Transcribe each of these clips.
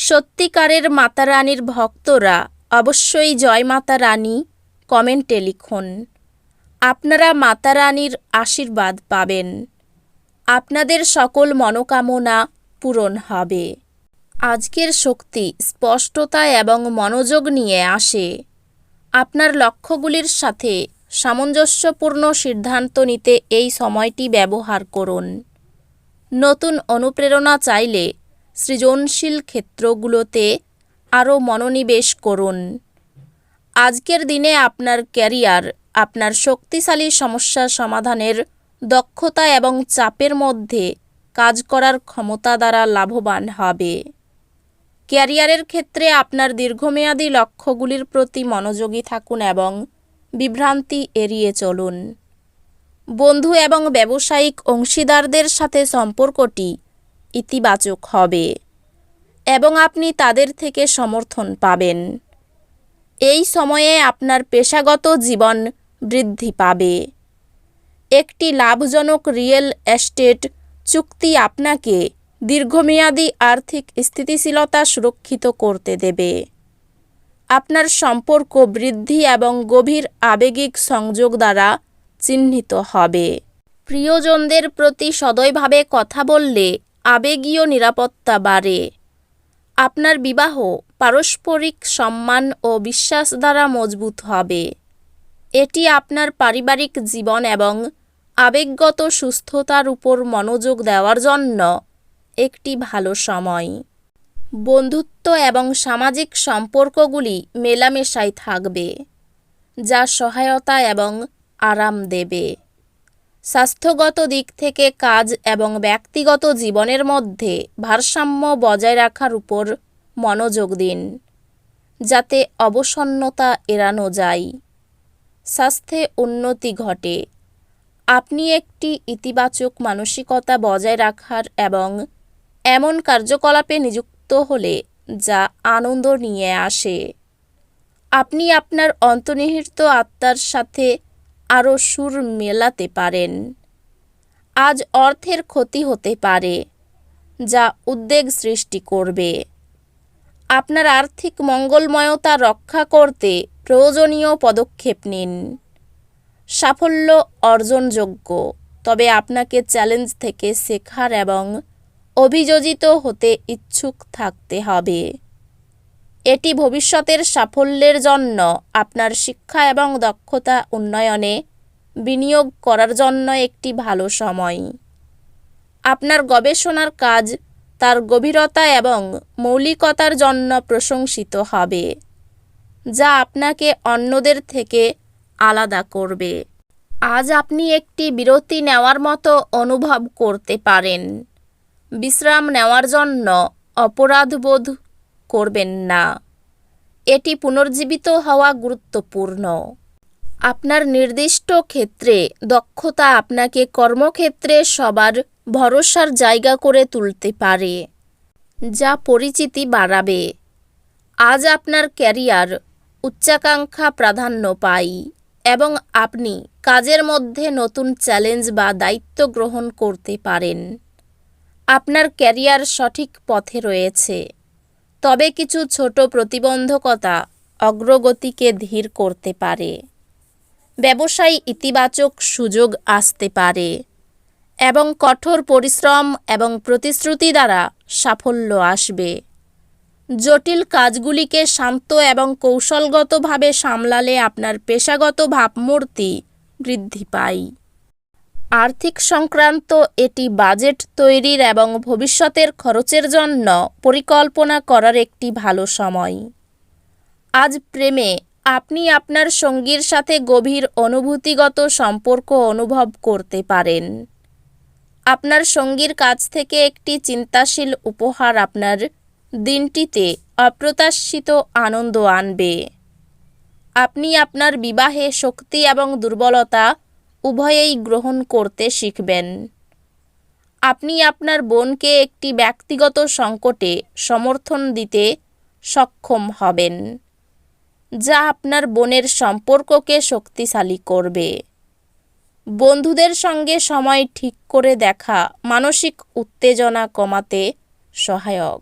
সত্যিকারের মাতা রানীর ভক্তরা অবশ্যই জয় মাতা রানী কমেন্টে লিখুন। আপনারা মাতা রানীর আশীর্বাদ পাবেন। আপনাদের সকল মনোকামনা পূরণ হবে। আজকের শক্তি স্পষ্টতা এবং মনোযোগ নিয়ে আসে। আপনার লক্ষ্যগুলির সাথে সামঞ্জস্যপূর্ণ সিদ্ধান্ত নিতে এই সময়টি ব্যবহার করুন। নতুন অনুপ্রেরণা চাইলে সৃজনশীল ক্ষেত্রগুলোতে আরও মনোনিবেশ করুন। আজকের দিনে আপনার ক্যারিয়ার, আপনার শক্তিশালী সমস্যা সমাধানের দক্ষতা এবং চাপের মধ্যে কাজ করার ক্ষমতা দ্বারা লাভবান হবে। ক্যারিয়ারের ক্ষেত্রে আপনার দীর্ঘমেয়াদী লক্ষ্যগুলির প্রতি মনোযোগী থাকুন এবং বিভ্রান্তি এড়িয়ে চলুন। বন্ধু এবং ব্যবসায়িক অংশীদারদের সাথে সম্পর্কটি ইতিবাচক হবে এবং আপনি তাদের থেকে সমর্থন পাবেন। এই সময়ে আপনার পেশাগত জীবন বৃদ্ধি পাবে। একটি লাভজনক রিয়েল এস্টেট চুক্তি আপনাকে দীর্ঘমেয়াদী আর্থিক স্থিতিশীলতা সুরক্ষিত করতে দেবে। আপনার সম্পর্ক বৃদ্ধি এবং গভীর আবেগিক সংযোগ দ্বারা চিহ্নিত হবে। প্রিয়জনদের প্রতি সদয়ভাবে কথা বললে আবেগীয় নিরাপত্তা বাড়ে। আপনার বিবাহ পারস্পরিক সম্মান ও বিশ্বাস দ্বারা মজবুত হবে। এটি আপনার পারিবারিক জীবন এবং আবেগগত সুস্থতার উপর মনোযোগ দেওয়ার জন্য একটি ভালো সময়। বন্ধুত্ব এবং সামাজিক সম্পর্কগুলি মেলামেশাই থাকবে, যা সহায়তা এবং আরাম দেবে। স্বাস্থ্যগত দিক থেকে কাজ এবং ব্যক্তিগত জীবনের মধ্যে ভারসাম্য বজায় রাখার উপর মনোযোগ দিন, যাতে অবসন্নতা এড়ানো যায়। স্বাস্থ্যে উন্নতি ঘটে। আপনি একটি ইতিবাচক মানসিকতা বজায় রাখার এবং এমন কার্যকলাপে নিযুক্ত হলে যা আনন্দ নিয়ে আসে। আপনি আপনার অন্তর্নিহিত আত্মার সাথে আরও সুর মেলাতে পারেন। আজ অর্থের ক্ষতি হতে পারে, যা উদ্বেগ সৃষ্টি করবে। আপনার আর্থিক মঙ্গলময়তা রক্ষা করতে প্রয়োজনীয় পদক্ষেপ নিন। সাফল্য অর্জনযোগ্য, তবে আপনাকে চ্যালেঞ্জ থেকে শেখার এবং অভিযোজিত হতে ইচ্ছুক থাকতে হবে। এটি ভবিষ্যতের সাফল্যের জন্য আপনার শিক্ষা এবং দক্ষতা উন্নয়নে বিনিয়োগ করার জন্য একটি ভালো সময়। আপনার গবেষণার কাজ তার গভীরতা এবং মৌলিকতার জন্য প্রশংসিত হবে, যা আপনাকে অন্যদের থেকে আলাদা করবে। আজ আপনি একটি বিরতি নেওয়ার মতো অনুভব করতে পারেন। বিশ্রাম নেওয়ার জন্য অপরাধবোধ করবেন না। এটি পুনর্জীবিত হওয়া গুরুত্বপূর্ণ। আপনার নির্দিষ্ট ক্ষেত্রে দক্ষতা আপনাকে কর্মক্ষেত্রে সবার ভরসার জায়গা করে তুলতে পারে, যা পরিচিতি বাড়াবে। আজ আপনার ক্যারিয়ার উচ্চাকাঙ্ক্ষা প্রাধান্য পাই এবং আপনি কাজের মধ্যে নতুন চ্যালেঞ্জ বা দায়িত্ব গ্রহণ করতে পারেন। আপনার ক্যারিয়ার সঠিক পথে রয়েছে। তবে কিছু ছোট প্রতিবন্ধকতা অগ্রগতিকে ধীর করতে পারে। ব্যবসায় ইতিবাচক সুযোগ আসতে পারে এবং কঠোর পরিশ্রম এবং প্রতিশ্রুতি দ্বারা সাফল্য আসবে। জটিল কাজগুলিকে শান্ত এবং কৌশলগতভাবে সামলালে আপনার পেশাগত ভাবমূর্তি বৃদ্ধি পায়। আর্থিক সংক্রান্ত এটি বাজেট তৈরির এবং ভবিষ্যতের খরচের জন্য পরিকল্পনা করার একটি ভালো সময়। আজ প্রেমে আপনি আপনার সঙ্গীর সাথে গভীর অনুভূতিগত সম্পর্ক অনুভব করতে পারেন। আপনার সঙ্গীর কাছ থেকে একটি চিন্তাশীল উপহার আপনার দিনটিতে অপ্রত্যাশিত আনন্দ আনবে। আপনি আপনার বিবাহে শক্তি এবং দুর্বলতা উভয়েই গ্রহণ করতে শিখবেন। আপনি আপনার বোনকে একটি ব্যক্তিগত সংকটে সমর্থন দিতে সক্ষম হবেন, যা আপনার বোনের সম্পর্ককে শক্তিশালী করবে। বন্ধুদের সঙ্গে সময় ঠিক করে দেখা মানসিক উত্তেজনা কমাতে সহায়ক।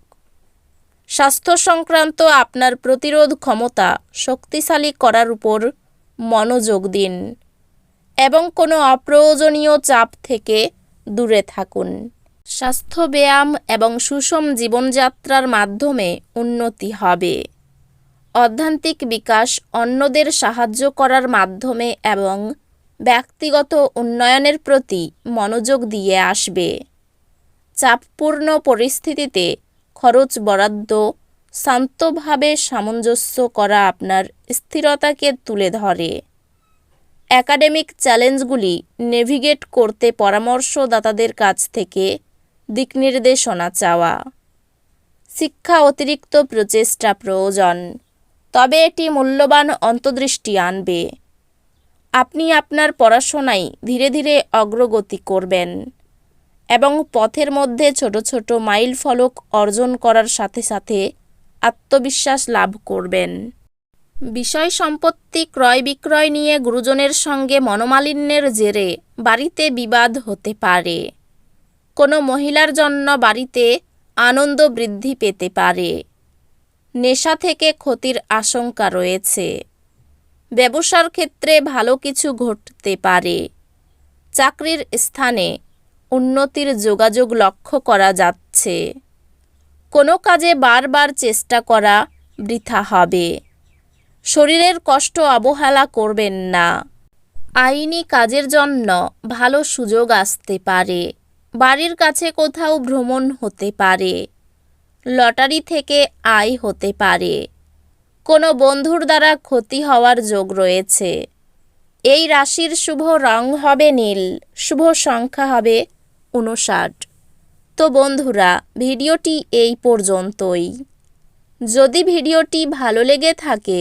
স্বাস্থ্য সংক্রান্ত আপনার প্রতিরোধ ক্ষমতা শক্তিশালী করার উপর মনোযোগ দিন। এবং কোনো অপ্রয়োজনীয় চাপ থেকে দূরে থাকুন। স্বাস্থ্য ব্যায়াম এবং সুষম জীবনযাত্রার মাধ্যমে উন্নতি হবে। অধ্যান্তিক বিকাশ অন্যদের সাহায্য করার মাধ্যমে এবং ব্যক্তিগত উন্নয়নের প্রতি মনোযোগ দিয়ে আসবে। চাপপূর্ণ পরিস্থিতিতে খরচ বরাদ্দ, শান্তভাবে সামঞ্জস্য করা আপনার স্থিরতাকে তুলে ধরে। একাডেমিক চ্যালেঞ্জগুলি নেভিগেট করতে পরামর্শদাতাদের কাছ থেকে দিকনির্দেশনা চাওয়া। শিক্ষা অতিরিক্ত প্রচেষ্টা প্রয়োজন, তবে এটি মূল্যবান অন্তর্দৃষ্টি আনবে। আপনি আপনার পড়াশোনায় ধীরে ধীরে অগ্রগতি করবেন এবং পথের মধ্যে ছোট ছোট মাইল ফলক অর্জন করার সাথে সাথে আত্মবিশ্বাস লাভ করবেন। বিষয় সম্পত্তি ক্রয় বিক্রয় নিয়ে গুরুজনের সঙ্গে মনোমালিন্যের জেরে বাড়িতে বিবাদ হতে পারে। কোনো মহিলার জন্য বাড়িতে আনন্দ বৃদ্ধি পেতে পারে। নেশা থেকে ক্ষতির আশঙ্কা রয়েছে। ব্যবসার ক্ষেত্রে ভালো কিছু ঘটতে পারে। চাকরির স্থানে উন্নতির যোগাযোগ লক্ষ্য করা যাচ্ছে। কোনো কাজে বারবার চেষ্টা করা বৃথা হবে। শরীরের কষ্ট অবহেলা করবেন না। আইনি কাজের জন্য ভালো সুযোগ আসতে পারে। বাড়ির কাছে কোথাও ভ্রমণ হতে পারে। লটারি থেকে আয় হতে পারে। কোনো বন্ধুর দ্বারা ক্ষতি হওয়ার যোগ রয়েছে। এই রাশির শুভ রং হবে নীল, শুভ সংখ্যা হবে উনষাট তো বন্ধুরা, ভিডিওটি এই পর্যন্তই। যদি ভিডিওটি ভালো লেগে থাকে